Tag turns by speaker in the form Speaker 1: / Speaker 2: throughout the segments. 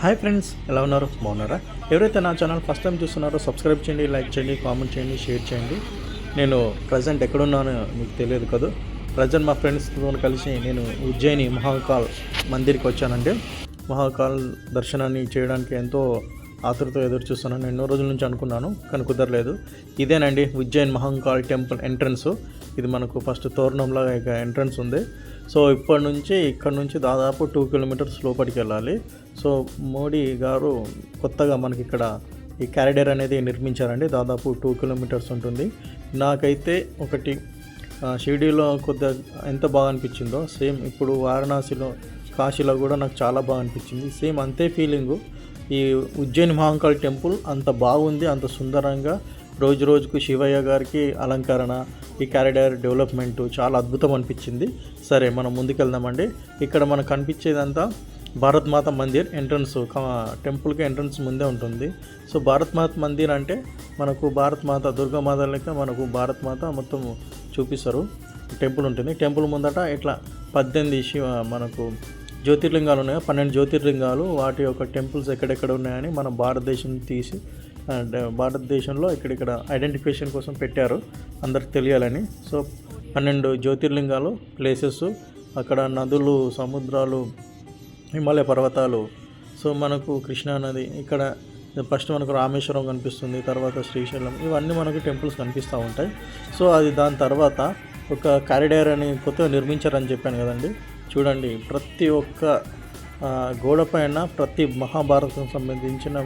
Speaker 1: Hi friends ఎలా ఉన్నారు? బాగున్నారా? ఎవరైతే నా ఛానల్ ఫస్ట్ టైం చూస్తున్నారో సబ్స్క్రైబ్ చేయండి లైక్ చేయండి కామెంట్ చేయండి షేర్ చేయండి. నేను ప్రజెంట్ ఎక్కడున్నానో మీకు తెలియదు కదా. ప్రజెంట్ మా ఫ్రెండ్స్తో కలిసి నేను ఉజ్జయిని మహాకాల్ మందిర్కి వచ్చానండి. మహాకాల్ దర్శనాన్ని చేయడానికి ఎంతో ఆతృత ఎదురు చూస్తున్నాను. ఎన్నో రోజుల నుంచి అనుకున్నాను కానీ కుదరలేదు. ఇదేనండి ఉజ్జయిన్ మహంకాల్ టెంపుల్ ఎంట్రన్స్. ఇది మనకు ఫస్ట్ తోరణంలాగా ఎంట్రన్స్ ఉంది. సో ఇప్పటి నుంచి ఇక్కడ నుంచి దాదాపు టూ కిలోమీటర్స్ లోపలికి వెళ్ళాలి. సో మోడీ గారు కొత్తగా మనకి ఇక్కడ ఈ క్యారిడర్ అనేది నిర్మించారండి. దాదాపు టూ కిలోమీటర్స్ ఉంటుంది. నాకైతే ఒకటి షిర్డీలో షిరిడీలో కొద్దిగా ఎంత బాగా అనిపించిందో సేమ్ ఇప్పుడు వారణాసిలో కాశీలో కూడా నాకు చాలా బాగా అనిపించింది. సేమ్ అంతే ఫీలింగు. ఈ ఉజ్జయిని మహాంకాళ్ టెంపుల్ అంత బాగుంది అంత సుందరంగా రోజు రోజుకు శివయ్య గారికి అలంకరణ ఈ కారిడార్ డెవలప్మెంట్ చాలా అద్భుతం అనిపించింది. సరే మనం ముందుకెళ్దామండి. ఇక్కడ మనకు కనిపించేదంతా భారత్ మాత మందిర్ ఎంట్రన్స్ టెంపుల్కి ఎంట్రన్స్ ముందే ఉంటుంది. సో భారత్ మాత మందిర్ అంటే మనకు భారత్ మాత దుర్గామాత లెక్క మనకు భారత్ మాత మొత్తం చూపిస్తారు. టెంపుల్ ఉంటుంది. టెంపుల్ ముందట ఇట్లా పద్దెనిమిది శివ మనకు జ్యోతిర్లింగాలు ఉన్నాయి. పన్నెండు జ్యోతిర్లింగాలు వాటి యొక్క టెంపుల్స్ ఎక్కడెక్కడ ఉన్నాయని మన భారతదేశం తీసి భారతదేశంలో ఇక్కడిక్కడ ఐడెంటిఫికేషన్ కోసం పెట్టారు. అందరికి తెలియాలని. సో పన్నెండు జ్యోతిర్లింగాలు ప్లేసెస్ అక్కడ నదులు సముద్రాలు హిమాలయ పర్వతాలు. సో మనకు కృష్ణా నది ఇక్కడ ఫస్ట్ మనకు రామేశ్వరం కనిపిస్తుంది తర్వాత శ్రీశైలం. ఇవన్నీ మనకు టెంపుల్స్ కనిపిస్తూ ఉంటాయి. సో అది దాని తర్వాత ఒక కారిడార్ అని కొత్తగా నిర్మించారని చెప్పాను కదండి. చూడండి ప్రతి ఒక్క గోడపైన గోడ పైన ప్రతి మహాభారతం సంబంధించిన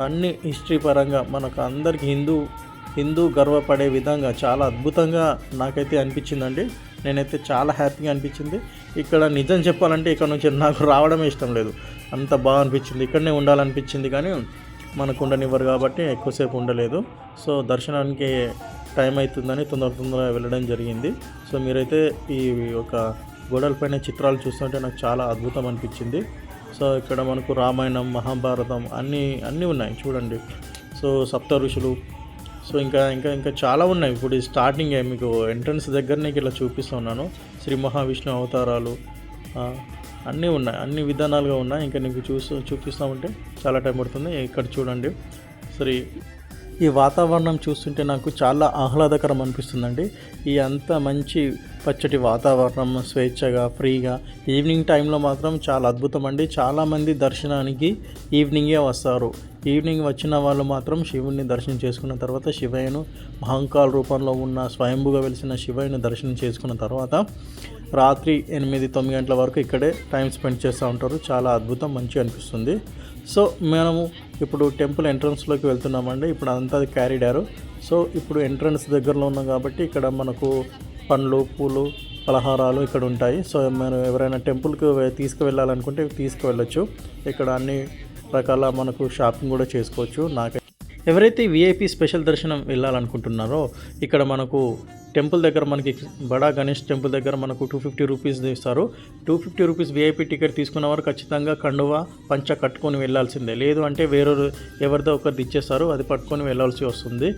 Speaker 1: అన్ని హిస్టరీ పరంగా మనకు అందరికి హిందూ హిందూ గర్వపడే విధంగా చాలా అద్భుతంగా నాకైతే అనిపించిందండి. నేనైతే చాలా హ్యాపీగా అనిపించింది. ఇక్కడ నిజం చెప్పాలంటే ఇక్కడ నుంచి నాకు రావడమే ఇష్టం లేదు. అంత బాగా అనిపించింది. ఇక్కడనే ఉండాలనిపించింది కానీ మనకు ఉండనివ్వరు కాబట్టి ఎక్కువసేపు ఉండలేదు. సో దర్శనానికి టైం అవుతుందని తొందర తొందరగా వెళ్ళడం జరిగింది. సో మీరైతే ఈ ఒక గోడలపైన చిత్రాలు చూస్తుంటే నాకు చాలా అద్భుతం అనిపించింది. సో ఇక్కడ మనకు రామాయణం మహాభారతం అన్నీ అన్నీ ఉన్నాయి చూడండి. సో సప్త ఋషులు సో ఇంకా ఇంకా ఇంకా చాలా ఉన్నాయి. ఇప్పుడు ఈ స్టార్టింగ్ మీకు ఎంట్రన్స్ దగ్గరనే ఇలా చూపిస్తున్నాను శ్రీ మహావిష్ణు అవతారాలు అన్నీ ఉన్నాయి. అన్ని విధానాలుగా ఉన్నాయి. ఇంకా నీకు చూస్తూ చూపిస్తామంటే చాలా టైం పడుతుంది. ఇక్కడ చూడండి. సరే ఈ వాతావరణం చూస్తుంటే నాకు చాలా ఆహ్లాదకరం అనిపిస్తుందండి. ఈ అంత మంచి పచ్చటి వాతావరణం స్వేచ్ఛగా ఫ్రీగా ఈవినింగ్ టైంలో మాత్రం చాలా అద్భుతం అండి చాలామంది దర్శనానికి ఈవినింగే వస్తారు. ఈవినింగ్ వచ్చిన వాళ్ళు మాత్రం శివుణ్ణి దర్శనం చేసుకున్న తర్వాత శివయ్యను మహంకాల్ రూపంలో ఉన్న స్వయంభుగా వెలిసిన శివయ్యను దర్శనం చేసుకున్న తర్వాత రాత్రి ఎనిమిది తొమ్మిది గంటల వరకు ఇక్కడే టైం స్పెండ్ చేస్తూ ఉంటారు. చాలా అద్భుతం మంచిగా అనిపిస్తుంది. సో మనము ఇప్పుడు టెంపుల్ ఎంట్రన్స్లోకి వెళ్తున్నామండి. ఇప్పుడు అంతా క్యారీడారు సో ఇప్పుడు ఎంట్రన్స్ దగ్గరలో ఉన్నాం కాబట్టి ఇక్కడ మనకు పండ్లు పూలు పలహారాలు ఇక్కడ ఉంటాయి. సో మనం ఎవరైనా టెంపుల్కి తీసుకువెళ్ళాలనుకుంటే తీసుకువెళ్ళొచ్చు. ఇక్కడ అన్ని రకాల మనకు షాపింగ్ కూడా చేసుకోవచ్చు. నాకు ఎవరైతే విఐపి స్పెషల్ దర్శనం వెళ్ళాలనుకుంటున్నారో ఇక్కడ మనకు టెంపుల్ దగ్గర మనకి బడా గణేష్ టెంపుల్ దగ్గర మనకు టూ ఫిఫ్టీ రూపీస్ ఇస్తారు. Two fifty rupees VIP ticket తీసుకున్న వారు ఖచ్చితంగా కండువా పంచ కట్టుకొని వెళ్ళాల్సిందే. లేదు అంటే వేరే ఎవరిదో ఒకరిది ఇచ్చేస్తారు అది పట్టుకొని వెళ్ళాల్సి వస్తుంది.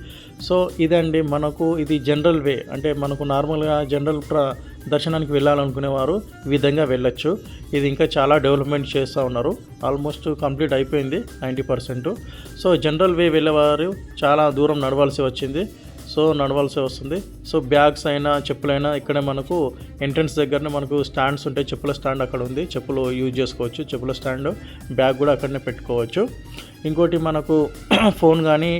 Speaker 1: సో ఇదండి మనకు ఇది జనరల్ వే అంటే మనకు నార్మల్గా జనరల్ ప్ర దర్శనానికి వెళ్ళాలనుకునేవారు ఈ విధంగా వెళ్ళొచ్చు. ఇది ఇంకా చాలా డెవలప్మెంట్ చేస్తూ ఉన్నారు. ఆల్మోస్ట్ కంప్లీట్ అయిపోయింది ninety percent so general way వెళ్ళేవారు చాలా దూరం నడవాల్సి వచ్చింది. సో నడవాల్సి వస్తుంది. సో బ్యాగ్స్ అయినా చెప్పులైనా ఇక్కడే మనకు ఎంట్రన్స్ దగ్గరనే మనకు స్టాండ్స్ ఉంటాయి. చెప్పుల స్టాండ్ అక్కడ ఉంది. చెప్పులు యూజ్ చేసుకోవచ్చు. చెప్పుల స్టాండ్ బ్యాగ్ కూడా అక్కడనే పెట్టుకోవచ్చు. ఇంకోటి మనకు ఫోన్ కానీ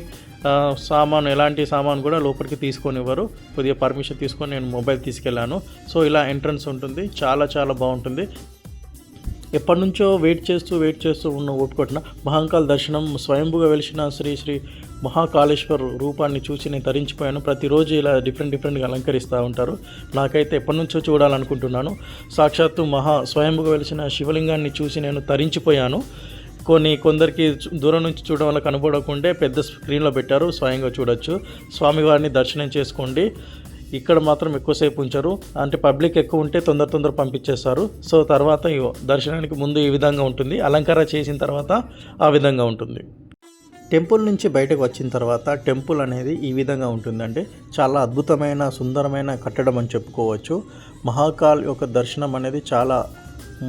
Speaker 1: సామాను సామాన్ ఎలాంటి సామాన్ కూడా లోపలికి తీసుకొని ఇవ్వరు కొద్దిగా పర్మిషన్ తీసుకొని నేను మొబైల్ తీసుకెళ్ళాను. సో ఇలా ఎంట్రన్స్ ఉంటుంది. చాలా చాలా బాగుంటుంది. ఎప్పటి నుంచో వెయిట్ చేస్తూ వెయిట్ చేస్తూ ఉన్న ఓపికొట్టిన మహాంకాల్ దర్శనం స్వయంభుగా వెలిసిన శ్రీ శ్రీ మహాకాళేశ్వర్ రూపాన్ని చూసి నేను తరించిపోయాను. ప్రతిరోజు ఇలా డిఫరెంట్ డిఫరెంట్గా అలంకరిస్తూ ఉంటారు. నాకైతే ఎప్పటి నుంచో చూడాలనుకుంటున్నాను. సాక్షాత్తు మహా స్వయంగా వెలిసిన శివలింగాన్ని చూసి నేను తరించిపోయాను. కొన్ని కొందరికి దూరం నుంచి చూడడం వల్ల కనబడకుండా పెద్ద స్క్రీన్లో పెట్టారు. స్వయంగా చూడొచ్చు. స్వామివారిని దర్శనం చేసుకోండి. ఇక్కడ మాత్రం ఎక్కువసేపు ఉంచరు. అంటే పబ్లిక్ ఎక్కువ ఉంటే తొందర తొందర పంపించేస్తారు. సో తర్వాత దర్శనానికి ముందు ఈ విధంగా ఉంటుంది. అలంకార చేసిన తర్వాత ఆ విధంగా ఉంటుంది. టెంపుల్ నుంచి బయటకు వచ్చిన తర్వాత టెంపుల్ అనేది ఈ విధంగా ఉంటుందండి. చాలా అద్భుతమైన సుందరమైన కట్టడం అని చెప్పుకోవచ్చు. మహాకాల్ యొక్క దర్శనం అనేది చాలా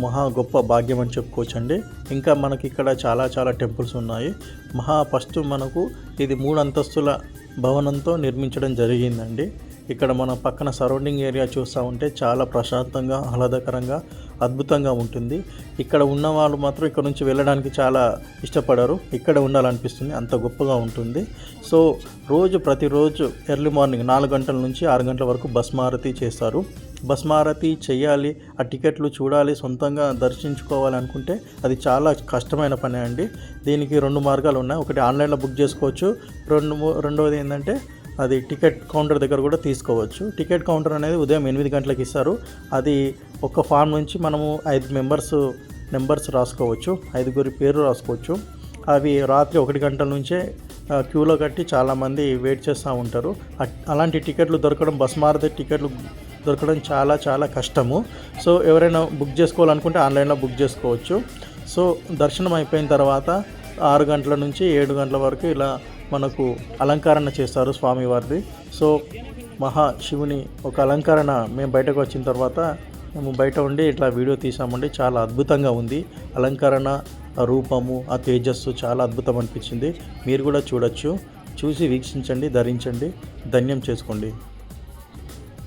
Speaker 1: మహా గొప్ప భాగ్యం అని చెప్పుకోవచ్చండి. ఇంకా మనకి ఇక్కడ చాలా చాలా టెంపుల్స్ ఉన్నాయి. మహా ఫస్ట్ మనకు ఇది మూడు అంతస్తుల భవనంతో నిర్మించడం జరిగిందండి. ఇక్కడ మన పక్కన సరౌండింగ్ ఏరియా చూస్తూ ఉంటే చాలా ప్రశాంతంగా ఆహ్లాదకరంగా అద్భుతంగా ఉంటుంది. ఇక్కడ ఉన్న వాళ్ళు మాత్రం ఇక్కడ నుంచి వెళ్ళడానికి చాలా ఇష్టపడరు. ఇక్కడ ఉండాలనిపిస్తుంది. అంత గొప్పగా ఉంటుంది. సో రోజు ప్రతిరోజు ఎర్లీ మార్నింగ్ నాలుగు గంటల నుంచి ఆరు గంటల వరకు బస్ మారతి చేస్తారు. భస్మారతి చేయాలి ఆ టికెట్లు చూడాలి సొంతంగా దర్శించుకోవాలి అనుకుంటే అది చాలా కష్టమైన పని అండి. దీనికి రెండు మార్గాలు ఉన్నాయి. ఒకటి ఆన్లైన్లో బుక్ చేసుకోవచ్చు. రెండు మూ- రెండవది ఏంటంటే అది టికెట్ కౌంటర్ దగ్గర కూడా తీసుకోవచ్చు. టికెట్ కౌంటర్ అనేది ఉదయం ఎనిమిది గంటలకు ఇస్తారు. అది ఒక ఫామ్ నుంచి మనము ఐదు మెంబర్స్ నెంబర్స్ రాసుకోవచ్చు. ఐదుగురి పేరు రాసుకోవచ్చు. అవి రాత్రి ఒకటి గంటల నుంచే క్యూలో కట్టి చాలామంది వెయిట్ చేస్తూ ఉంటారు. అలాంటి టికెట్లు దొరకడం బస్ మారదే టికెట్లు దొరకడం చాలా చాలా కష్టము. సో ఎవరైనా బుక్ చేసుకోవాలనుకుంటే ఆన్లైన్లో బుక్ చేసుకోవచ్చు. సో దర్శనం అయిపోయిన తర్వాత ఆరు గంటల నుంచి ఏడు గంటల వరకు ఇలా మనకు అలంకరణ చేస్తారు స్వామివారిది. సో మహా శివుని ఒక అలంకరణ మేము బయటకు వచ్చిన తర్వాత మేము బయట ఉండి ఇట్లా వీడియో తీసామండి. చాలా అద్భుతంగా ఉంది. అలంకరణ ఆ రూపము ఆ తేజస్సు చాలా అద్భుతం అనిపించింది. మీరు కూడా చూడొచ్చు. చూసి వీక్షించండి ధరించండి. ధన్యం చేసుకోండి.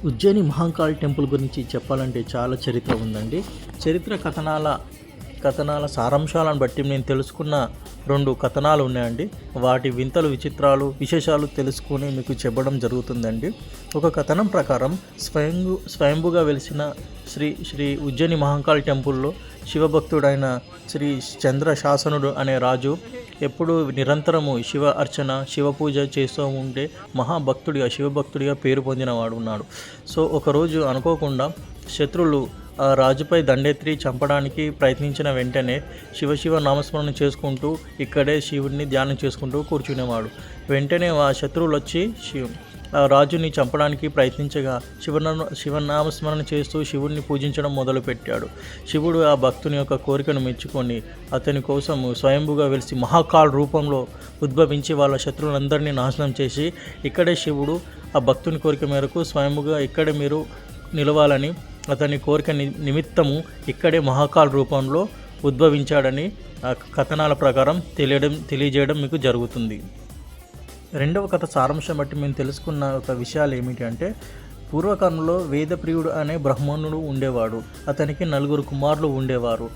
Speaker 1: ఉజ్జయిని మహాంకాళి టెంపుల్ గురించి చెప్పాలంటే చాలా చరిత్ర ఉందండి. చరిత్ర కథనాల కథనాల సారాంశాలను బట్టి నేను తెలుసుకున్న రెండు కథనాలు ఉన్నాయండి. వాటి వింతలు విచిత్రాలు విశేషాలు తెలుసుకుని మీకు చెప్పడం జరుగుతుందండి. ఒక కథనం ప్రకారం స్వయంగు స్వయంభుగా వెలిసిన శ్రీ శ్రీ ఉజ్జయిని మహాకాళి టెంపుల్లో శివభక్తుడైన శ్రీ చంద్ర శాసనుడు అనే రాజు ఎప్పుడు నిరంతరము శివ అర్చన శివ పూజ చేస్తూ ఉంటే మహాభక్తుడిగా శివభక్తుడిగా పేరు పొందినవాడు ఉన్నాడు. సో ఒకరోజు అనుకోకుండా శత్రులు రాజుపై దండెత్తి చంపడానికి ప్రయత్నించిన వెంటనే శివ శివ నామస్మరణ చేసుకుంటూ ఇక్కడే శివుడిని ధ్యానం చేసుకుంటూ కూర్చునేవాడు. వెంటనే ఆ శత్రువులు వచ్చి శివ ఆ రాజుని చంపడానికి ప్రయత్నించగా శివన శివనామస్మరణ చేస్తూ శివుడిని పూజించడం మొదలుపెట్టాడు. శివుడు ఆ భక్తుని యొక్క కోరికను మెచ్చుకొని అతని కోసం స్వయంభుగా వెలిసి మహాకాల్ రూపంలో ఉద్భవించి వాళ్ళ శత్రువులందరినీ నాశనం చేసి ఇక్కడే శివుడు ఆ భక్తుని కోరిక మేరకు స్వయంభుగా ఇక్కడే మీరు నిలవాలని అతని కోరిక నిమిత్తము ఇక్కడే మహాకాల్ రూపంలో ఉద్భవించాడని ఆ కథనాల ప్రకారం తెలియడం తెలియజేయడం మీకు జరుగుతుంది. రెండవ కథ సారాంశం బట్టి మేము తెలుసుకున్న ఒక విషయాలు ఏమిటి అంటే పూర్వకాలంలో వేదప్రియుడు అనే బ్రాహ్మణుడు ఉండేవాడు. అతనికి నలుగురు కుమారులు ఉండేవారు.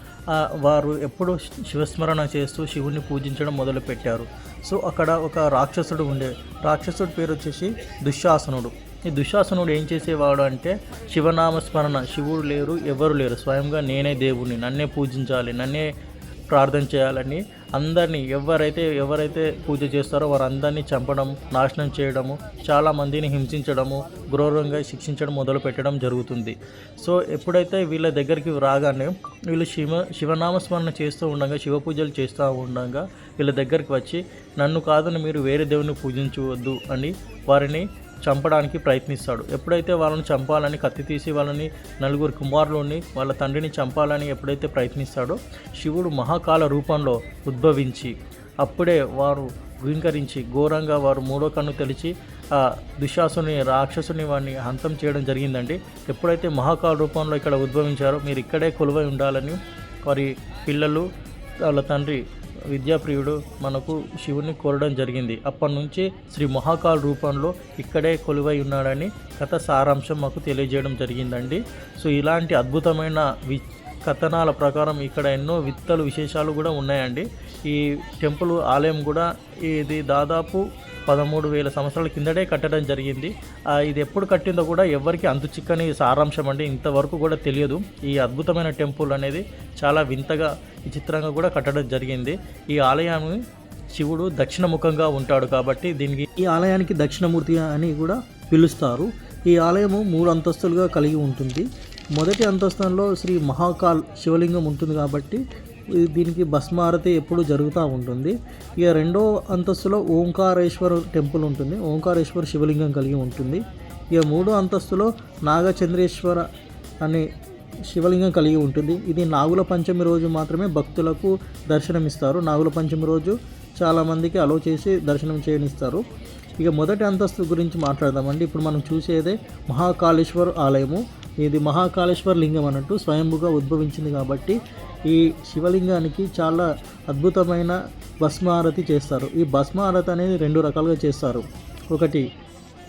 Speaker 1: వారు ఎప్పుడూ శివస్మరణ చేస్తూ శివుణ్ణి పూజించడం మొదలుపెట్టారు. సో అక్కడ ఒక రాక్షసుడు ఉండే రాక్షసుడి పేరు వచ్చేసి దుశ్శాసనుడు. ఈ దుశ్శాసనుడు ఏం చేసేవాడు అంటే శివనామస్మరణ శివుడు లేరు ఎవరు లేరు. స్వయంగా నేనే దేవుణ్ణి నన్నే పూజించాలి నన్నే ప్రార్థన చేయాలని అందరినీ ఎవరైతే ఎవరైతే పూజ చేస్తారో వారందరినీ చంపడం నాశనం చేయడము చాలా మందిని హింసించడము క్రూరంగా శిక్షించడం మొదలు పెట్టడం జరుగుతుంది. సో ఎప్పుడైతే వీళ్ళ దగ్గరికి రాగానే వీళ్ళు శివ శివనామస్మరణ చేస్తూ ఉండగా శివ పూజలు చేస్తూ ఉండగా వీళ్ళ దగ్గరికి వచ్చి నన్ను కాదని మీరు వేరే దేవుని పూజించవద్దు అని వారిని చంపడానికి ప్రయత్నిస్తాడు. ఎప్పుడైతే వాళ్ళని చంపాలని కత్తి తీసి వాళ్ళని నలుగురు కుమారులని వాళ్ళ తండ్రిని చంపాలని ఎప్పుడైతే ప్రయత్నిస్తాడో శివుడు మహాకాల రూపంలో ఉద్భవించి అప్పుడే వారు గుంకరించి ఘోరంగా వారు మూడో కన్ను తెలిసి ఆ దుశ్శాసుని రాక్షసుని వాడిని హంతం చేయడం జరిగిందండి. ఎప్పుడైతే మహాకాల రూపంలో ఇక్కడ ఉద్భవించారో మీరు ఇక్కడే కొలువై ఉండాలని వారి పిల్లలు వాళ్ళ తండ్రి విద్యాప్రియుడు మనకు శివుని కోరడం జరిగింది. అప్పటి నుంచి శ్రీ మహాకాల్ రూపంలో ఇక్కడే కొలువై ఉన్నాడని కథ సారాంశం మాకు తెలియజేయడం జరిగిందండి. సో ఇలాంటి అద్భుతమైన వి కథనాల ప్రకారం ఇక్కడ ఎన్నో విత్తలు విశేషాలు కూడా ఉన్నాయండి. ఈ టెంపుల్ ఆలయం కూడా ఇది దాదాపు పదమూడు వేల సంవత్సరాల కిందటే కట్టడం జరిగింది. ఇది ఎప్పుడు కట్టిందో కూడా ఎవరికి అంతు చిక్కని సారాంశం అండి. ఇంతవరకు కూడా తెలియదు. ఈ అద్భుతమైన టెంపుల్ అనేది చాలా వింతగా విచిత్రంగా కూడా కట్టడం జరిగింది. ఈ ఆలయాన్ని శివుడు దక్షిణముఖంగా ఉంటాడు కాబట్టి దీనికి ఈ ఆలయానికి దక్షిణమూర్తి అని కూడా పిలుస్తారు. ఈ ఆలయము మూడు అంతస్తులుగా కలిగి ఉంటుంది. మొదటి అంతస్తులో శ్రీ మహాకాల్ శివలింగం ఉంటుంది కాబట్టి దీనికి భస్మారతి ఎప్పుడు జరుగుతూ ఉంటుంది. ఇక రెండో అంతస్తులో ఓంకారేశ్వర టెంపుల్ ఉంటుంది. ఓంకారేశ్వర శివలింగం కలిగి ఉంటుంది. ఇక మూడో అంతస్తులో నాగచంద్రేశ్వర అనే శివలింగం కలిగి ఉంటుంది. ఇది నాగుల పంచమి రోజు మాత్రమే భక్తులకు దర్శనమిస్తారు. నాగుల పంచమి రోజు చాలామందికి అలో చేసి దర్శనం చేయనిస్తారు. ఇక మొదటి అంతస్తు గురించి మాట్లాడదామండి. ఇప్పుడు మనం చూసేదే మహాకాళేశ్వర్ ఆలయము. ఇది మహాకాళేశ్వర లింగం అన్నట్టు స్వయంభుగా ఉద్భవించింది కాబట్టి ఈ శివలింగానికి చాలా అద్భుతమైన భస్మారతి చేస్తారు. ఈ భస్మారతి అనేది రెండు రకాలుగా చేస్తారు. ఒకటి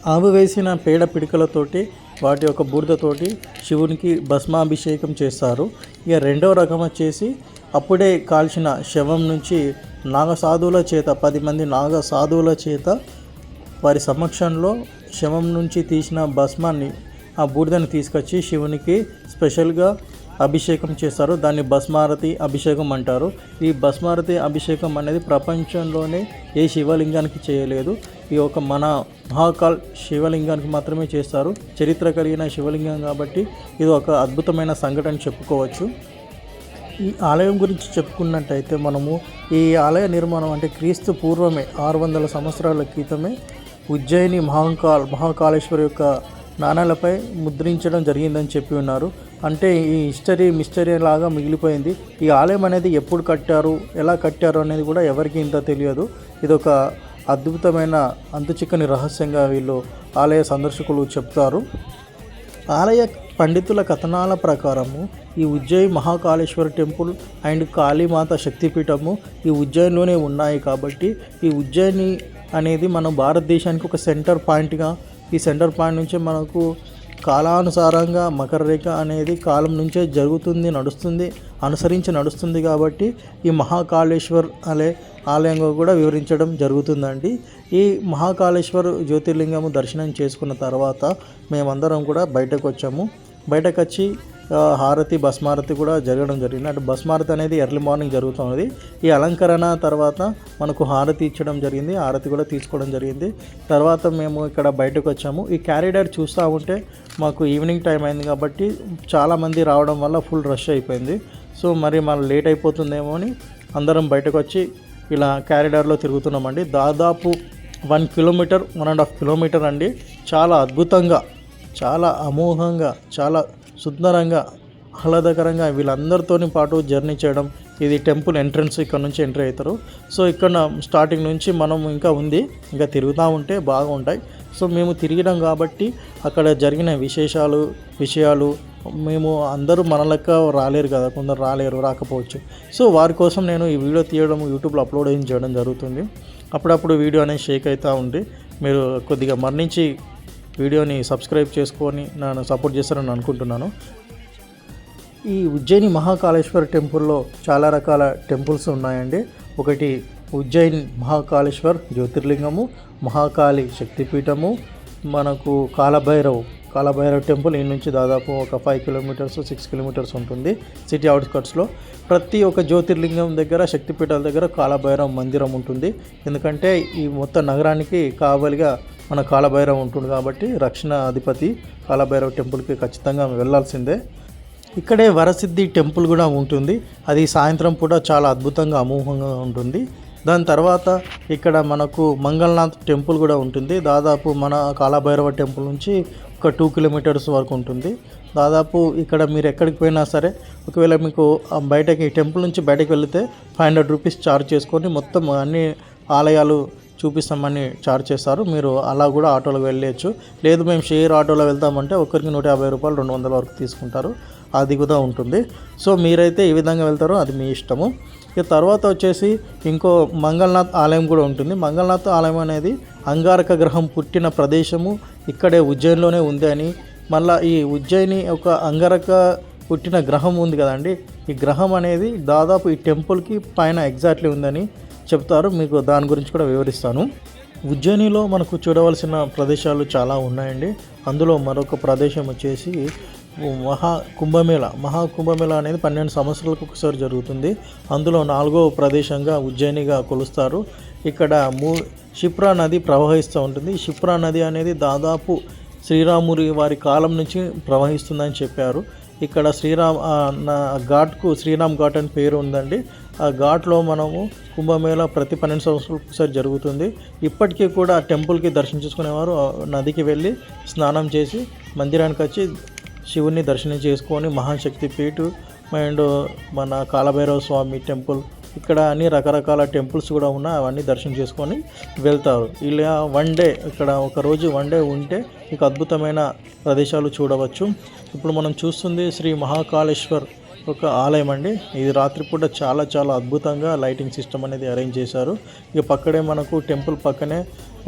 Speaker 1: ఆవు వేసిన పేడ పిడికలతోటి వాటి యొక్క బూడిదతోటి శివునికి భస్మాభిషేకం చేస్తారు. ఇక రెండవ రకం వచ్చేసి అప్పుడే కాల్చిన శవం నుంచి నాగ సాధువుల చేత పది మంది నాగ సాధువుల చేత వారి సమక్షంలో శవం నుంచి తీసిన భస్మాన్ని ఆ బూడిదని తీసుకొచ్చి శివునికి స్పెషల్గా అభిషేకం చేస్తారు. దాన్ని భస్మారతి అభిషేకం అంటారు. ఈ భస్మారతి అభిషేకం అనేది ప్రపంచంలోనే ఏ శివలింగానికి చేయలేదు. ఈ ఒక మన మహాకాల్ శివలింగానికి మాత్రమే చేస్తారు. చరిత్ర కలిగిన శివలింగం కాబట్టి ఇది ఒక అద్భుతమైన సంఘటన చెప్పుకోవచ్చు. ఈ ఆలయం గురించి చెప్పుకున్నట్టయితే మనము ఈ ఆలయ నిర్మాణం అంటే క్రీస్తు పూర్వమే ఆరు వందల సంవత్సరాల క్రితమే ఉజ్జయిని మహాకాల్ మహాకాళేశ్వరి యొక్క నాణాలపై ముద్రించడం జరిగిందని చెప్పి ఉన్నారు. అంటే ఈ హిస్టరీ మిస్టరీ లాగా మిగిలిపోయింది. ఈ ఆలయం అనేది ఎప్పుడు కట్టారు ఎలా కట్టారు అనేది కూడా ఎవరికి ఇంత తెలియదు. ఇది ఒక అద్భుతమైన అంతుచిక్కని రహస్యంగా వీళ్ళు ఆలయ సందర్శకులు చెప్తారు. ఆలయ పండితుల కథనాల ప్రకారము ఈ ఉజ్జయి మహాకాళేశ్వర టెంపుల్ అండ్ కాళీమాత శక్తిపీఠము ఈ ఉజ్జయిన్లోనే ఉన్నాయి కాబట్టి ఈ ఉజ్జయిని అనేది మన భారతదేశానికి ఒక సెంటర్ పాయింట్గా ఈ సెంటర్ పాయింట్ నుంచి మనకు కాలానుసారంగా మకర రేఖ అనేది కాలం నుంచే జరుగుతుంది నడుస్తుంది అనుసరించి నడుస్తుంది కాబట్టి ఈ మహాకాళేశ్వర్ అనే ఆలయంగా కూడా వివరించడం జరుగుతుందండి. ఈ మహాకాళేశ్వర్ జ్యోతిర్లింగము దర్శనం చేసుకున్న తర్వాత మేమందరం కూడా బయటకు వచ్చాము. బయటకు వచ్చి హారతి భస్మారతి కూడా జరగడం జరిగింది. అంటే భస్మారతి అనేది ఎర్లీ మార్నింగ్ జరుగుతున్నది. ఈ అలంకరణ తర్వాత మనకు హారతి ఇచ్చడం జరిగింది హారతి కూడా తీసుకోవడం జరిగింది. తర్వాత మేము ఇక్కడ బయటకు వచ్చాము ఈ క్యారిడార్ చూస్తూ ఉంటే మాకు ఈవినింగ్ టైం అయింది కాబట్టి చాలామంది రావడం వల్ల ఫుల్ రష్ అయిపోయింది. సో మరి మనం లేట్ అయిపోతుందేమో అని అందరం బయటకు వచ్చి ఇలా క్యారిడార్లో తిరుగుతున్నామండి. దాదాపు one kilometer one and half kilometer అండి. చాలా అద్భుతంగా చాలా అమోఘంగా చాలా సుందరంగా ఆహ్లాదకరంగా వీళ్ళందరితోని పాటు జర్నీ చేయడం ఇది టెంపుల్ ఎంట్రన్స్ ఇక్కడ నుంచి ఎంటర్ అవుతారు. సో ఇక్కడ స్టార్టింగ్ నుంచి మనం ఇంకా ఉంది. ఇంకా తిరుగుతూ ఉంటే బాగుంటాయి. సో మేము తిరిగినాం కాబట్టి అక్కడ జరిగిన విశేషాలు విషయాలు మేము అందరూ మన లెక్క రాలేరు కదా కొందరు రాలేరు రాకపోవచ్చు. సో వారి కోసం నేను ఈ వీడియో తీయడం యూట్యూబ్లో అప్లోడ్ చేయడం జరుగుతుంది. అప్పుడప్పుడు వీడియో అనేది షేక్ అవుతూ ఉండి మీరు కొద్దిగా మరణించి వీడియోని సబ్స్క్రైబ్ చేసుకొని నన్ను సపోర్ట్ చేస్తారని అనుకుంటున్నాను. ఈ ఉజ్జయిని మహాకాళేశ్వర టెంపుల్లో చాలా రకాల టెంపుల్స్ ఉన్నాయండి. ఒకటి ఉజ్జయిన్ మహాకాళేశ్వర్ జ్యోతిర్లింగము మహాకాళి శక్తిపీఠము మనకు కాలభైరవ్ కాలభైరవ్ టెంపుల్ ఈ నుంచి దాదాపు ఒక ఫైవ్ కిలోమీటర్స్ సిక్స్ కిలోమీటర్స్ ఉంటుంది. సిటీ అవుట్స్కట్స్లో ప్రతి ఒక్క జ్యోతిర్లింగం దగ్గర శక్తిపీఠాల దగ్గర కాలభైరవ్ మందిరం ఉంటుంది. ఎందుకంటే ఈ మొత్తం నగరానికి కావలిగా మన కాలభైరవ్ ఉంటుంది కాబట్టి రక్షణ అధిపతి కాలభైరవ్ టెంపుల్కి ఖచ్చితంగా వెళ్ళాల్సిందే. ఇక్కడే వరసిద్ధి టెంపుల్ కూడా ఉంటుంది. అది సాయంత్రం పూట చాలా అద్భుతంగా అమోఘంగా ఉంటుంది. దాని తర్వాత ఇక్కడ మనకు మంగళనాథ్ టెంపుల్ కూడా ఉంటుంది. దాదాపు మన కాలభైరవ టెంపుల్ నుంచి ఒక టూ కిలోమీటర్స్ వరకు ఉంటుంది. దాదాపు ఇక్కడ మీరు ఎక్కడికి పోయినా సరే ఒకవేళ మీకు బయటకి టెంపుల్ నుంచి బయటకు వెళితే ఫైవ్ హండ్రెడ్ రూపీస్ ఛార్జ్ చేసుకొని మొత్తం అన్ని ఆలయాలు చూపిస్తామని చార్జ్ చేస్తారు. మీరు అలా కూడా ఆటోలో వెళ్ళచ్చు. లేదు మేము షేర్ ఆటోలో వెళ్తామంటే ఒకరికి నూట యాభై రూపాయలు రెండు వందల వరకు తీసుకుంటారు. అది కూడా ఉంటుంది. సో మీరైతే ఏ విధంగా వెళ్తారో అది మీ ఇష్టము. ఇక తర్వాత వచ్చేసి ఇంకో మంగళనాథ్ ఆలయం కూడా ఉంటుంది. మంగళనాథ్ ఆలయం అనేది అంగారక గ్రహం పుట్టిన ప్రదేశము. ఇక్కడే ఉజ్జయిన్లోనే ఉంది అని. మళ్ళీ ఈ ఉజ్జయిని ఒక అంగారక పుట్టిన గ్రహం ఉంది కదండి. ఈ గ్రహం అనేది దాదాపు ఈ టెంపుల్కి పైన ఎగ్జాక్ట్లీ ఉందని చెప్తారు. మీకు దాని గురించి కూడా వివరిస్తాను. ఉజ్జయినిలో మనకు చూడవలసిన ప్రదేశాలు చాలా ఉన్నాయండి. అందులో మరొక ప్రదేశం వచ్చేసి మహా కుంభమేళ. మహా కుంభమేళ అనేది పన్నెండు సంవత్సరాలకు ఒకసారి జరుగుతుంది. అందులో నాలుగో ప్రదేశంగా ఉజ్జయినిగా కొలుస్తారు. ఇక్కడ మూ క్షిప్రా నది ప్రవహిస్తూ ఉంటుంది. క్షిప్రా నది అనేది దాదాపు శ్రీరాముడి వారి కాలం నుంచి ప్రవహిస్తుందని చెప్పారు. ఇక్కడ శ్రీరామ్ ఘాట్కు శ్రీరామ్ ఘాట్ అని పేరు ఉందండి. ఆ ఘాట్లో మనము కుంభమేళ ప్రతి పన్నెండు సంవత్సరాలకు ఒకసారి జరుగుతుంది. ఇప్పటికీ కూడా ఆ టెంపుల్కి దర్శించుకునేవారు నదికి వెళ్ళి స్నానం చేసి మందిరానికి వచ్చి శివుని దర్శనం చేసుకొని మహాశక్తి పీఠు అండ్ మన కాలభైరవ స్వామి టెంపుల్. ఇక్కడ అన్ని రకరకాల టెంపుల్స్ కూడా ఉన్నాయి అవన్నీ దర్శనం చేసుకొని వెళ్తారు. ఇలా వన్ డే ఇక్కడ ఒక రోజు వన్ డే ఉంటే మీకు అద్భుతమైన ప్రదేశాలు చూడవచ్చు. ఇప్పుడు మనం చూస్తుంది శ్రీ మహాకాళేశ్వర్ ఒక ఆలయం అండి. ఇది రాత్రిపూట చాలా చాలా అద్భుతంగా లైటింగ్ సిస్టమ్ అనేది అరేంజ్ చేశారు. ఇక పక్కనే మనకు టెంపుల్ పక్కనే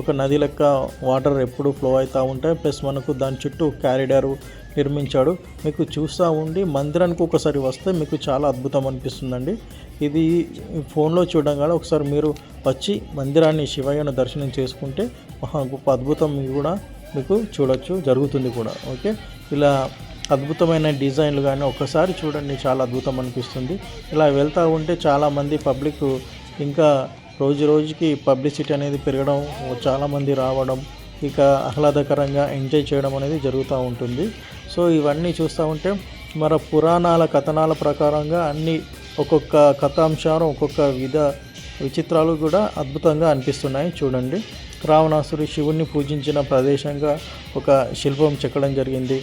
Speaker 1: ఒక నది లెక్క వాటర్ ఎప్పుడు ఫ్లో అవుతూ ఉంటాయి. ప్లస్ మనకు దాని చుట్టూ క్యారిడారు నిర్మించాడు. మీకు చూస్తూ ఉండి మందిరానికి ఒకసారి వస్తే మీకు చాలా అద్భుతం అనిపిస్తుందండి. ఇది ఫోన్లో చూడడం కానీ ఒకసారి మీరు వచ్చి మందిరాన్ని శివయ్యను దర్శనం చేసుకుంటే మహా గొప్ప అద్భుతం కూడా మీకు చూడొచ్చు జరుగుతుంది కూడా. ఓకే? ఇలా అద్భుతమైన డిజైన్లు కానీ ఒక్కసారి చూడండి చాలా అద్భుతం అనిపిస్తుంది. ఇలా వెళ్తూ ఉంటే చాలామంది పబ్లిక్ ఇంకా రోజు రోజుకి పబ్లిసిటీ అనేది పెరగడం చాలామంది రావడం ఇక ఆహ్లాదకరంగా ఎంజాయ్ చేయడం అనేది జరుగుతూ ఉంటుంది. సో ఇవన్నీ చూస్తూ ఉంటే మన పురాణాల కథనాల ప్రకారంగా అన్ని ఒక్కొక్క కథాంశాలు ఒక్కొక్క విధ విచిత్రాలు కూడా అద్భుతంగా అనిపిస్తున్నాయి చూడండి. రావణాసురి శివుణ్ణి పూజించిన ప్రదేశంగా ఒక శిల్పం చెక్కడం జరిగింది.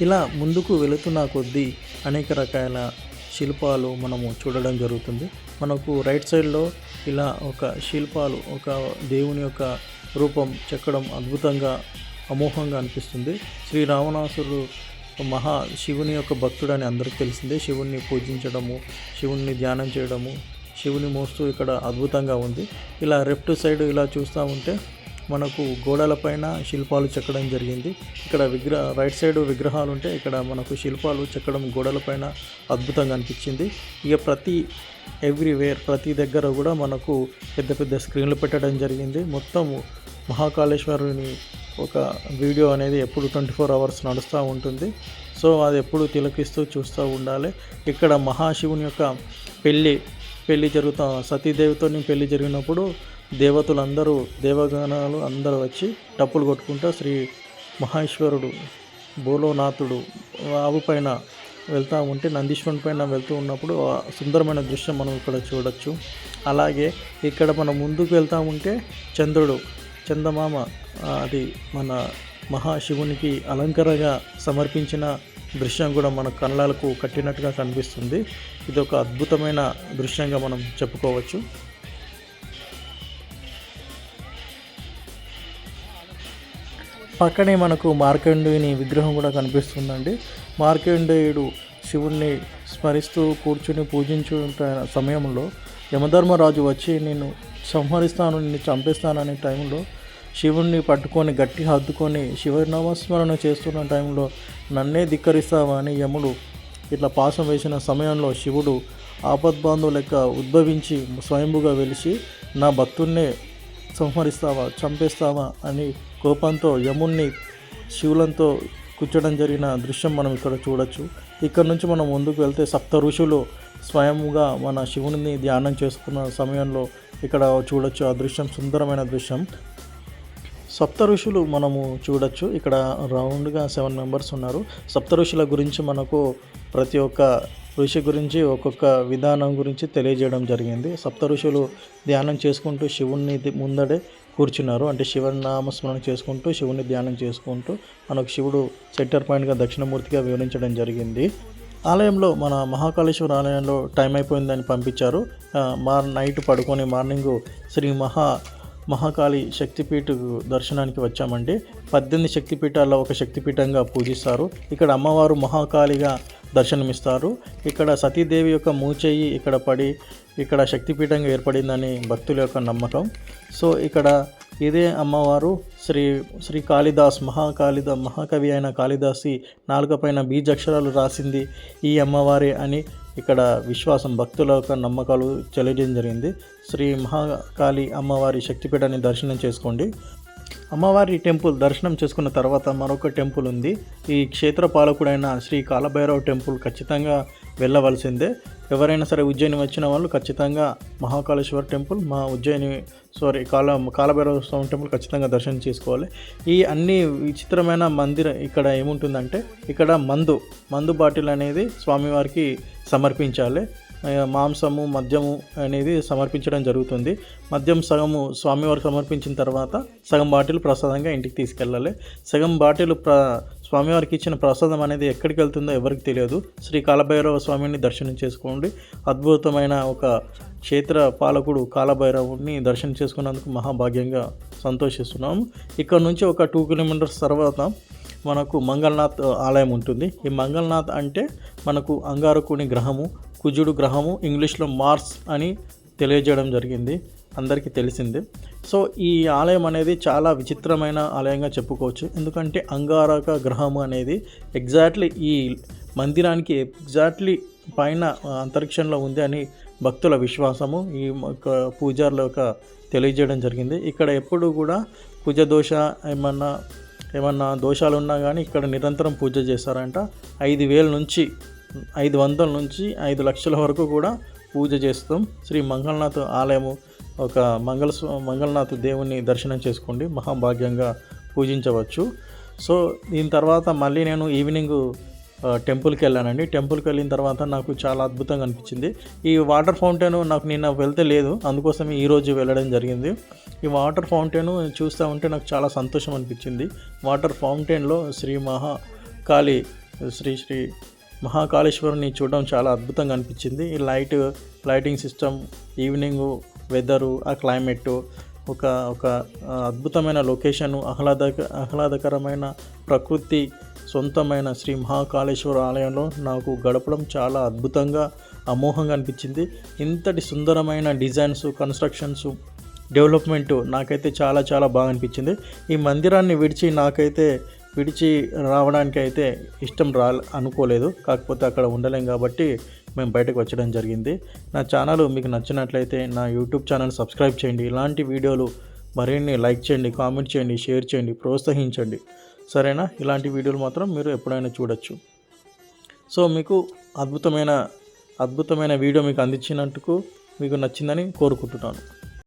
Speaker 1: ఇలా ముందుకు వెళుతున్న కొద్దీ అనేక రకాల శిల్పాలు మనము చూడడం జరుగుతుంది. మనకు రైట్ సైడ్లో ఇలా ఒక శిల్పాలు ఒక దేవుని యొక్క రూపం చెక్కడం అద్భుతంగా అమోఘంగా అనిపిస్తుంది. శ్రీ రావణాసురుడు మహా శివుని యొక్క భక్తుడు అని అందరికీ తెలిసిందే. శివుణ్ణి పూజించడము శివుణ్ణి ధ్యానం చేయడము శివుని మోస్తూ ఇక్కడ అద్భుతంగా ఉంది. ఇలా లెఫ్ట్ సైడ్ ఇలా చూస్తూ ఉంటే మనకు గోడలపైన శిల్పాలు చెక్కడం జరిగింది. ఇక్కడ విగ్రహ రైట్ సైడ్ విగ్రహాలు ఉంటే ఇక్కడ మనకు శిల్పాలు చెక్కడం గోడలపైన అద్భుతంగా అనిపించింది. ఇక ప్రతి ఎవ్రీవేర్ ప్రతి దగ్గర కూడా మనకు పెద్ద పెద్ద స్క్రీన్లు పెట్టడం జరిగింది. మొత్తం మహాకాళేశ్వరుని ఒక వీడియో అనేది ఎప్పుడు ట్వంటీ ఫోర్ అవర్స్ నడుస్తూ ఉంటుంది. సో అది ఎప్పుడు తిలకిస్తూ చూస్తూ ఉండాలి. ఇక్కడ మహాశివుని యొక్క పెళ్ళి పెళ్ళి జరుగుతా సతీదేవితో పెళ్ళి జరిగినప్పుడు దేవతలందరూ దేవగణాలు అందరూ వచ్చి టప్పులు కొట్టుకుంటూ శ్రీ మహేశ్వరుడు బోలోనాథుడు ఆవు పైన వెళ్తూ ఉంటే నందీశ్వరుని పైన వెళ్తూ ఉన్నప్పుడు ఆ సుందరమైన దృశ్యం మనం ఇక్కడ చూడొచ్చు. అలాగే ఇక్కడ మనం ముందుకు వెళ్తూ ఉంటే చంద్రుడు చందమామ అది మన మహాశివునికి అలంకరగా సమర్పించిన దృశ్యం కూడా మన కళ్ళకు కట్టినట్టుగా కనిపిస్తుంది. ఇది ఒక అద్భుతమైన దృశ్యంగా మనం చెప్పుకోవచ్చు. పక్కనే మనకు మార్కండేయుని విగ్రహం కూడా కనిపిస్తుందండి. మార్కండేయుడు శివుణ్ణి స్మరిస్తూ కూర్చుని పూజించుంటున్న సమయంలో యమధర్మరాజు వచ్చి నేను సంహరిస్తాను నిన్ను చంపేస్తాననే టైంలో శివుణ్ణి పట్టుకొని గట్టి హద్దుకొని శివనామస్మరణ చేస్తున్న టైంలో నన్నే ధిక్కరిస్తావా అని యముడు ఇట్లా పాసం వేసిన సమయంలో శివుడు ఆపద్బాంధు లెక్క ఉద్భవించి స్వయంభుగా వెలిసి నా భక్తున్నే సంహరిస్తావా చంపేస్తావా అని కోపంతో యముణ్ణి శివులంతో కూర్చోడం జరిగిన దృశ్యం మనం ఇక్కడ చూడొచ్చు. ఇక్కడ నుంచి మనం ముందుకు వెళ్తే సప్త ఋషులు స్వయంగా మన శివుని ధ్యానం చేసుకున్న సమయంలో ఇక్కడ చూడొచ్చు. ఆ దృశ్యం సుందరమైన దృశ్యం. సప్త ఋషులు మనము చూడొచ్చు. ఇక్కడ రౌండ్గా సెవెన్ మెంబర్స్ ఉన్నారు. సప్త ఋషుల గురించి మనకు ప్రతి ఒక్క ఋషి గురించి ఒక్కొక్క విధానం గురించి తెలియజేయడం జరిగింది. సప్త ఋషులు ధ్యానం చేసుకుంటూ శివుణ్ణి ముందడే కూర్చున్నారు. అంటే శివుని నామస్మరణ చేసుకుంటూ శివుని ధ్యానం చేసుకుంటూ మనకు శివుడు సెంటర్ పాయింట్గా దక్షిణమూర్తిగా వివరించడం జరిగింది. ఆలయంలో మన మహాకాళేశ్వర ఆలయంలో టైం అయిపోయిందని పంపించారు. మార్ నైట్ పడుకొని మార్నింగ్ శ్రీ మహా మహాకాళి శక్తిపీఠ దర్శనానికి వచ్చామండి. పద్దెనిమిది శక్తిపీఠాల్లో ఒక శక్తిపీఠంగా పూజిస్తారు. ఇక్కడ అమ్మవారు మహాకాళిగా దర్శనమిస్తారు. ఇక్కడ సతీదేవి యొక్క మూచేయి ఇక్కడ పడి ఇక్కడ శక్తిపీఠంగా ఏర్పడిందని భక్తుల యొక్క నమ్మకం. సో ఇక్కడ ఇదే అమ్మవారు శ్రీ శ్రీ కాళిదాస్ మహాకాళిద మహాకవి అయిన కాళిదాసి నాలుక పైన బీజక్షరాలు రాసింది ఈ అమ్మవారే అని ఇక్కడ విశ్వాసం భక్తుల యొక్క నమ్మకాలు తెలియజేయడం జరిగింది. శ్రీ మహాకాళి అమ్మవారి శక్తిపీఠాన్ని దర్శనం చేసుకోండి. అమ్మవారి టెంపుల్ దర్శనం చేసుకున్న తర్వాత మరొక టెంపుల్ ఉంది. ఈ క్షేత్ర పాలకుడైన శ్రీ కాలభైరవ టెంపుల్ ఖచ్చితంగా వెళ్ళవలసిందే. ఎవరైనా సరే ఉజ్జయిని వచ్చిన వాళ్ళు ఖచ్చితంగా మహాకాళేశ్వర టెంపుల్ మా ఉజ్జయిని సారీ కాల కాలభైరవ స్వామి టెంపుల్ ఖచ్చితంగా దర్శనం చేసుకోవాలి. ఈ అన్ని విచిత్రమైన మందిరం ఇక్కడ ఏముంటుందంటే ఇక్కడ మందు మందు బాటిల్ అనేది స్వామివారికి సమర్పించాలి. మాంసము మద్యము అనేది సమర్పించడం జరుగుతుంది. మద్యం సగము స్వామివారికి సమర్పించిన తర్వాత సగం బాటిల్ ప్రసాదంగా ఇంటికి తీసుకెళ్ళాలి. సగం బాటిల్ ప్ర స్వామివారికి ఇచ్చిన ప్రసాదం అనేది ఎక్కడికి వెళ్తుందో ఎవరికి తెలియదు. శ్రీ కాలభైరవ స్వామిని దర్శనం చేసుకోండి. అద్భుతమైన ఒక క్షేత్ర పాలకుడు కాలభైరవుడిని దర్శనం చేసుకున్నందుకు మహాభాగ్యంగా సంతోషిస్తున్నాము ఇక్కడ నుంచి ఒక టూ కిలోమీటర్స్ తర్వాత మనకు మంగళనాథ్ ఆలయం ఉంటుంది. ఈ మంగళనాథ్ అంటే మనకు అంగారకుని గ్రహము కుజుడు గ్రహము ఇంగ్లీష్లో మార్స్ అని తెలియజేయడం జరిగింది అందరికీ తెలిసిందే. సో ఈ ఆలయం అనేది చాలా విచిత్రమైన ఆలయంగా చెప్పుకోవచ్చు. ఎందుకంటే అంగారక గ్రహము అనేది ఎగ్జాక్ట్లీ ఈ మందిరానికి ఎగ్జాక్ట్లీ పైన అంతరిక్షంలో ఉంది అని భక్తుల విశ్వాసము ఈ యొక్క పూజారుల యొక్క తెలియజేయడం జరిగింది. ఇక్కడ ఎప్పుడు కూడా పూజ దోష ఏమన్నా ఏమన్నా దోషాలు ఉన్నా కానీ ఇక్కడ నిరంతరం పూజ చేస్తారంట. ఐదు వేల నుంచి ఐదు వందల నుంచి ఐదు లక్షల వరకు కూడా పూజ చేస్తాం. శ్రీ మంగళనాథ్ ఆలయము ఒక మంగళ మంగళనాథ్ దేవుని దర్శనం చేసుకోండి. మహాభాగ్యంగా పూజించవచ్చు. సో దీని తర్వాత మళ్ళీ నేను ఈవినింగ్ టెంపుల్కి వెళ్ళానండి. టెంపుల్కి వెళ్ళిన తర్వాత నాకు చాలా అద్భుతంగా అనిపించింది. ఈ వాటర్ ఫౌంటైన్ నాకు నిన్న వెళ్తే లేదు. అందుకోసం ఈరోజు వెళ్ళడం జరిగింది. ఈ వాటర్ ఫౌంటైన్ చూస్తూ ఉంటే నాకు చాలా సంతోషం అనిపించింది. వాటర్ ఫౌంటైన్లో శ్రీ మహాకాళి శ్రీ శ్రీ మహాకాళేశ్వరుని చూడడం చాలా అద్భుతంగా అనిపించింది. ఈ light lighting system evening weather ఆ క్లైమేట్ ఒక ఒక అద్భుతమైన లొకేషను ఆహ్లాద ఆహ్లాదకరమైన ప్రకృతి సొంతమైన శ్రీ మహాకాళేశ్వర ఆలయంలో నాకు గడపడం చాలా అద్భుతంగా అమోహంగా అనిపించింది. ఇంతటి సుందరమైన డిజైన్స్ కన్స్ట్రక్షన్స్ డెవలప్మెంట్ నాకైతే చాలా చాలా బాగా అనిపించింది. ఈ మందిరాన్ని విడిచి నాకైతే విడిచి రావడానికి అయితే ఇష్టం రా అనుకోలేదు. కాకపోతే అక్కడ ఉండలేం కాబట్టి మేము బయటకు వచ్చడం జరిగింది. నా ఛానల్ మీకు నచ్చినట్లయితే నా యూట్యూబ్ ఛానల్ సబ్స్క్రైబ్ చేయండి. ఇలాంటి వీడియోలు మరిన్ని లైక్ చేయండి కామెంట్ చేయండి షేర్ చేయండి ప్రోత్సహించండి. సరేనా? ఇలాంటి వీడియోలు మాత్రం మీరు ఎప్పుడైనా చూడొచ్చు. సో మీకు అద్భుతమైన అద్భుతమైన వీడియో మీకు అందించినందుకు మీకు నచ్చిందని కోరుకుంటున్నాను.